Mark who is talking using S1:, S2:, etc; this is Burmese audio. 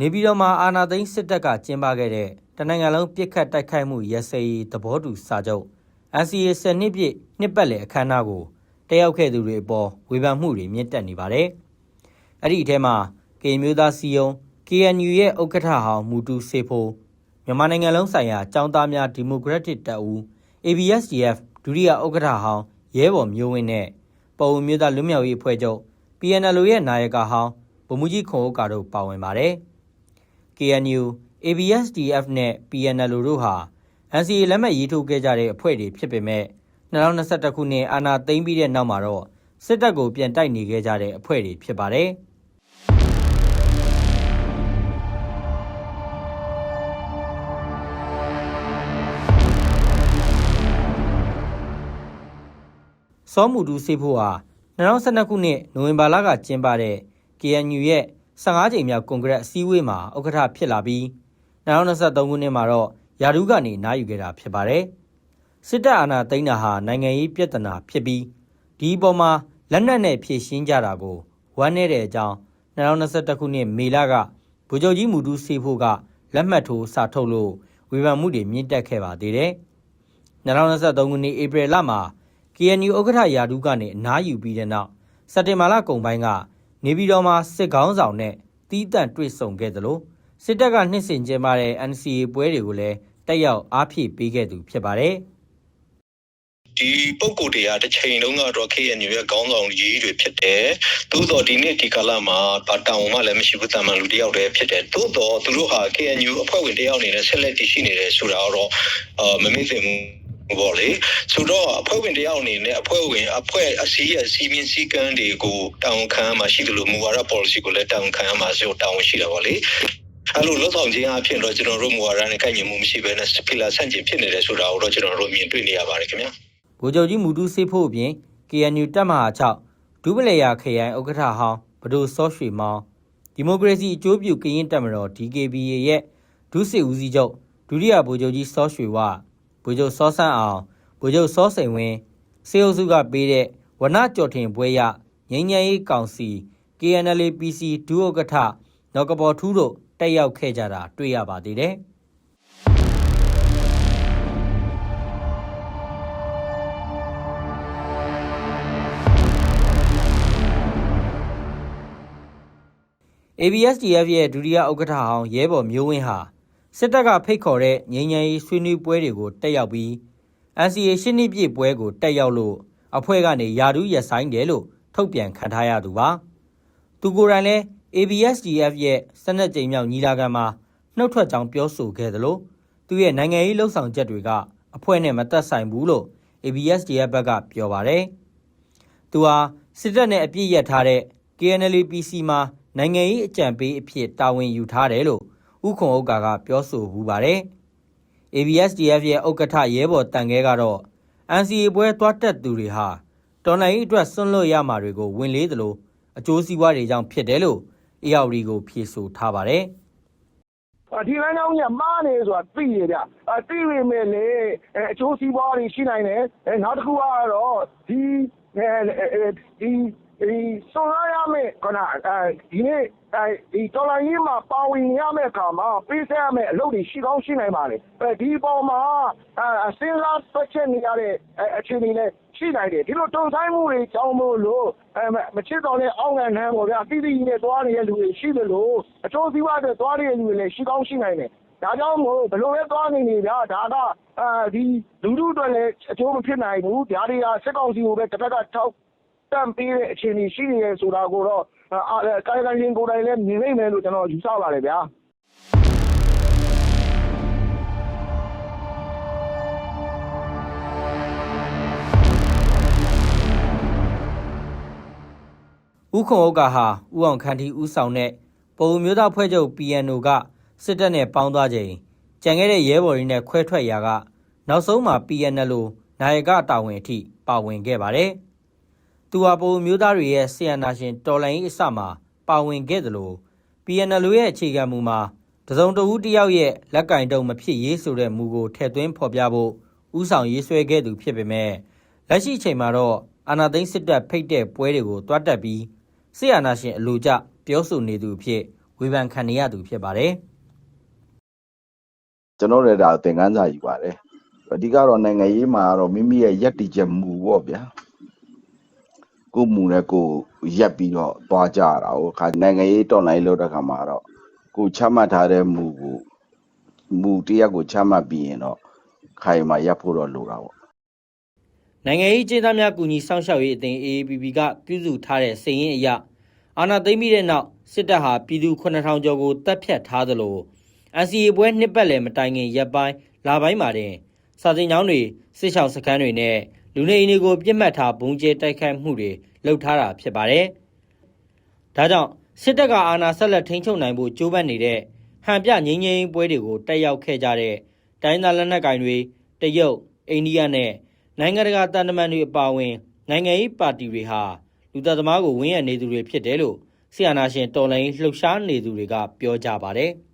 S1: နေပြည်တော်မှာအာဏာသိမ်းစစ်တပ်ကကျင်းပခဲ့တဲ့တနိုင်ငံလုံးပြစ်ခတ်တိုက်ခိုက်မှုရစရေးသဘောတူစာချုပ် NCA 10နှစ်ပြည့်နှစ်ပတ်လည်အခမ်းအနားကိုတက်ရောက်ခဲ့သူတွေအပေါ်ဝေဖန်မှုတွေမြင့်တက်နေပါတယ်။အဲ့ဒီအထဲမှာကေမျိုးသားစီယုံ KNU ရဲ့ဥက္ကဋ္ဌဟောင်းမူတူစေဖိုမြန်မာနိုင်ငံလုံးဆိုင်ရာចောင်းသားများဒီမိုကရက်တစ်တပ်ဦး ABSDF ဒုတိယဥက္ကဋ္ဌဟောင်းရဲဘော်မျိုးဝင်းနဲ့ပုံမျိုးသားလူမျိုးရေးအဖွဲ့ချုပ် PNLO ရဲ့နာယကဟောင်းဗိုလ်မှူးကြီးခွန်ဥက္ကာတို့ပါဝင်ပါတယ်။ KNU, ABSDF နဲ့ PNLO တို့ဟာ NCA လက်မှတ်ရေးထိုးခဲ့ကြတဲ့အဖွဲ့တွေဖြစ်ပေမဲ့2021ခုနှစ်အာဏာသိမ်းပြီးတဲ့နောက်မှာတော့စစ်တပ်ကိုပြန်တိုက်နေခဲ့ကြတဲ့အဖွဲ့တွေဖြစ်ပါတယ်။စောမူတူစေဖို့ဟာ2012ခုနှစ်နိုဝင်ဘာလကကျင်းပတဲ့ KNU ရဲ့ 15ကြိမ်မြောက်ကွန်ဂရက်အစည်းအဝေးမှာဥက္ကဋ္ဌဖြစ်လာပြီး2023ခုနှစ်မှာတော့ယာဒူးကနေနားယူခဲ့တာဖြစ်ပါတယ်။စစ်တပ်အာဏာသိမ်းတာဟာနိုင်ငံရေးပြဿနာဖြစ်ပြီးဒီအပေါ်မှာလက်နက်နဲ့ဖြည့်ရှင်းကြတာကိုဝမ်းနည်းတဲ့အကြောင်း2021ခုနှစ်မေလကဗိုလ်ချုပ်ကြီးမူတူစေဖို့ကလက်မှတ်ထိုးစာထုတ်လို့ဝေဖန်မှုတွေမြင့်တက်ခဲ့ပါသေးတယ်။2023ခုနှစ်ဧပြီလမှာ KNU ဥက္ကဋ္ဌယာဒူးကနေအနားယူပြီးတဲ့နောက်စက်တင်ဘာလကုန်ပိုင်းက နေပြည်တော်မှာစစ်ကောင်းဆောင်နဲ့တီးတန့်တွေ့ဆုံခဲ့သလိုစစ်တပ်ကနှစ်စဉ်ကျင်းပတဲ့ NCA ပွဲတွေကိုလည်းတက်ရောက်အားဖြည့်ပေးခဲ့သူဖြစ်ပါတယ်။
S2: ဒီပုံကိုယ်တွေကတစ်ချိန်လုံးကတော့ KNU ရဲ့ခေါင်းဆောင်ကြီးတွေဖြစ်တယ်။သို့တော့ဒီနေ့ဒီကာလမှာဘာတောင်းမှလည်းမရှိဘူးတာမန်လူတစ်ယောက်တည်းဖြစ်တယ်။သို့တော့သူတို့ဟာ KNU အဖွဲ့ဝင်တစ်ယောက်အနေနဲ့ဆက်လက်တည်ရှိနေတယ်ဆိုတာတော့အာမမေ့သင့်ဘူး ပေါ့လေဆိုတော့အဖွဲ့ဝင်တယောက်အနေနဲ့အဖွဲ့ဝင်အဖွဲ့အစည်းရဲ့စီမင်းစည်းကမ်းတွေကိုတာဝန်ခံရမှာရှိတယ်လို့မူဝါဒ policy ကိုလည်းတာဝန်ခံရမှာဆိုတာဝန်ရှိတယ်ပေါ့လေအဲ့လိုလှုပ်ဆောင်ခြင်းအဖြစ်တော့ကျွန်တော်တို့မူဝါဒနဲ့ကိုက်ညီမှုမရှိဘဲနဲ့ဖီလာဆန့်ကျင်ဖြစ်နေတယ်ဆိုတာကိုတော့ကျွန်တော်တို့မြင်တွေ့နေရပါတယ်ခင်ဗျာ
S1: ဗိုလ်ချုပ်ကြီးမူတူးစေးဖို့အပြင် KNU တပ်မဟာ6ဒုပလေယာခရိုင်ဥက္ကဋ္ဌဟောင်းဘဒိုစောရွှေမောင်ဒီမိုကရေစီအကျိုးပြုကရင်တပ်မတော် DKBA ရဲ့ဒုစစ်ဦးစီးချုပ်ဒုတိယဗိုလ်ချုပ်ကြီးစောရွှေဝ ဗိုလ်ချုပ်စောဆန်းအောင်ဗိုလ်ချုပ်စောစိန်ဝင်းစေအုပ်စုကပေးတဲ့ဝနကြော်ထင်ပွဲရငញ្ញရေးကောင်စီ KNLA PC ဒုဥက္ကဋ္ဌနော်ကပေါ်ထူးတို့တက်ရောက်ခဲ့ကြတာတွေ့ရပါသေးတယ်။ ABSDF ရဲ့ဒုတိယဥက္ကဋ္ဌဟောင်းရဲဘော်မျိုးဝင်းဟာ စစ်တပ်ကဖိတ်ခေါ်တဲ့ငြိမ်းချမ်းရေးဆွေးနွေးပွဲတွေကိုတက်ရောက်ပြီး NCA ရှစ်နှစ်ပြည့်ပွဲကိုတက်ရောက်လို့အဖွဲ့ကနေယာဒူးရက်ဆိုင်တယ်လို့ထုတ်ပြန်ခံထားရသူပါသူကိုယ်တိုင်လည်း ABSDF ရဲ့စနက်ကြိမ်မြောက်ညီလာခံမှာနှုတ်ထွက်ကြောင်းပြောဆိုခဲ့သလိုသူရဲ့နိုင်ငံရေးလှုပ်ဆောင်ချက်တွေကအဖွဲ့နဲ့မသက်ဆိုင်ဘူးလို့ ABSDF ဘက်ကပြောပါတယ်သူဟာစစ်တပ်နဲ့အပြစ်ရက်ထားတဲ့ KNL PC မှာနိုင်ငံရေးအကြံပေးအဖြစ်တာဝန်ယူထားတယ်လို့ ဥခွန်ဥက္ကာကပြောဆိုဘူးပါတယ်။ ABSDF ရဲ့ဥက္ကဋ္ဌရဲဘော်တန်ခဲကတော့ NCA ပွဲသွားတက်သူတွေဟာတော်လှန်ရေးအတွက်ဆွန့်လွတ်ရမှာတွေကိုဝင်လေးသလိုအကျိုးစီးပွားတွေကြောင့်ဖြစ်တယ်လို့ ARD ကိုဖြေဆိုထားပါတယ်
S3: ဒီလမ်းကြောင်းကြီးကမှားနေဆိုတာသိရကြအဲသိပေမဲ့လေအဲအကျိုးစီးပွားတွေရှိနိုင်တယ်အဲနောက်တစ်ခုကတော့ဒီအဲဒီ ဒီစွန့်ရရမယ်ခဏအဲဒီနေ့အဲဒီတော်လိုင်းကြီးမှာပါဝင်ရမယ့်အခါမှာပေးဆက်ရမယ့်အလုပ်တွေရှိကောင်းရှိနိုင်ပါလေအဲဒီပေါ်မှာအဲစဉ်းစားတွက်ချက်နေရတဲ့အခြေအနေနဲ့ရှိနိုင်တယ်ဒီလိုတုံဆိုင်မှုတွေကြောင်းမို့လို့အဲမချစ်တော်တဲ့အောက်ငံနှမ်းပေါ့ဗျာတိတိနဲ့သွားနေတဲ့လူတွေရှိသလိုအကျိုးစီးပွားတွေသွားနေတဲ့လူတွေလည်းရှိကောင်းရှိနိုင်တယ်ဒါကြောင့်မို့ဘလို့ပဲသွားနေနေဗျာဒါကအဲဒီလူလူတွေလည်းအကျိုးမဖြစ်နိုင်ဘူးဒါတွေကစစ်ကောင်စီကိုပဲတစ်ဖက်ကထောက် တန့်ပေးတဲ့အခြေအနေရှိနေရဆိုတာကိုတော့ကာယကံရှင်ကိုယ်တိုင်လည်းမြင်နိုင်မယ်လို့ကျွန်တော်ယူဆပါတယ်ဗျာ
S1: ဥခွန်ဥက္ကာဟာဥအောင်ခန်းတီဥဆောင်တဲ့ပုံမျိုးသားဖွဲ့ချုပ် PNO ကစစ်တပ်နဲ့ပေါင်းသွားချိန်ကြံခဲ့တဲ့ရဲဘော်တွေနဲ့ခွဲထွက်ရာက နောက်ဆုံးမှာ PNL လို့နိုင်ကတာဝန်အထိပါဝင်ခဲ့ပါတယ်။ သူဟာပုံမျိုးသားတွေရဲ့ဆီယနာရှင်တော်လိုင်းအစမှာပါဝင်ခဲ့တယ်လို့ PNL ရဲ့အခြေခံမူမှာတစုံတဦးတယောက်ရဲ့လက်ကင်တုံမဖြစ်ရေးဆိုတဲ့မူကိုထည့်သွင်းဖော်ပြဖို့ဥဆောင်ရေးဆွဲခဲ့သူဖြစ်ပေမဲ့လက်ရှိချိန်မှာတော့အာနာသိန်းစစ်တပ်ဖိတ်တဲ့ပွဲတွေကိုတွားတက်ပြီးဆီယနာရှင်အလိုကျပြောဆိုနေသူအဖြစ်ဝဝေဖန်ခံနေရသူဖြစ်ပါတယ်
S4: ကျွန်တော်လည်းဒါသင်ခန်းစာယူပါတယ်အဓိကတော့နိုင်ငံရေးမှာကတော့မိမိရဲ့ယက်တီချက်မူပေါ့ဗျာ ကိုယ်မူနဲ့ကိုယ်ရက်ပြီးတော့သွားကြရတာဟိုခါနိုင်ငံရေးတော်လိုင်းလို့တဲ့ခါမှာတော့ကိုယ်ချမှတ်ထားတဲ့မူကိုမူတစ်ရက်ကိုချမှတ်ပြီးရင်တော့ခိုင်မာရပ်ဖို့တော့လိုတာပေါ့။
S1: နိုင်ငံရေးကျင်းသားများကူညီစောင့်ရှောက်ရေးအသင်း AAPP ကပြုစုထားတဲ့စည်ရင်းအရအာဏာသိမ်းပြီးတဲ့နောက်စစ်တပ်ဟာပြည်သူ9000ကျော်ကိုတပ်ဖြတ်ထားသလို NCA ပွဲနှစ်ပတ်လည်မတိုင်ခင်ရက်ပိုင်းလာပိုင်းမှာတင်စာတင်ကျောင်းတွေစစ်ဆောင်စခန်းတွေနဲ့ လူနေအိမ်တွေကိုပြစ်မှတ်ထားဘုံကျဲတိုက်ခိုက်မှုတွေလုပ်ထားတာဖြစ်ပါတယ်။ဒါကြောင့်စစ်တပ်ကအာဏာဆက်လက်ထိန်းချုပ်နိုင်ဖို့ကြိုးပမ်းနေတဲ့ဟန်ပြငိမ့်ငိမ့်ပွဲတွေကိုတက်ရောက်ခဲ့ကြတဲ့တိုင်းသားလက်နက်ကိုင်တွေတရုတ်အိန္ဒိယနဲ့နိုင်ငံတကာတန်တမန်တွေအပါအဝင်နိုင်ငံရေးပါတီတွေဟာလူသက်သမားကိုဝင်းရနေသူတွေဖြစ်တယ်လို့ဆီယနာရှင်တော်လိုင်းလှုပ်ရှားနေသူတွေကပြောကြပါတယ်။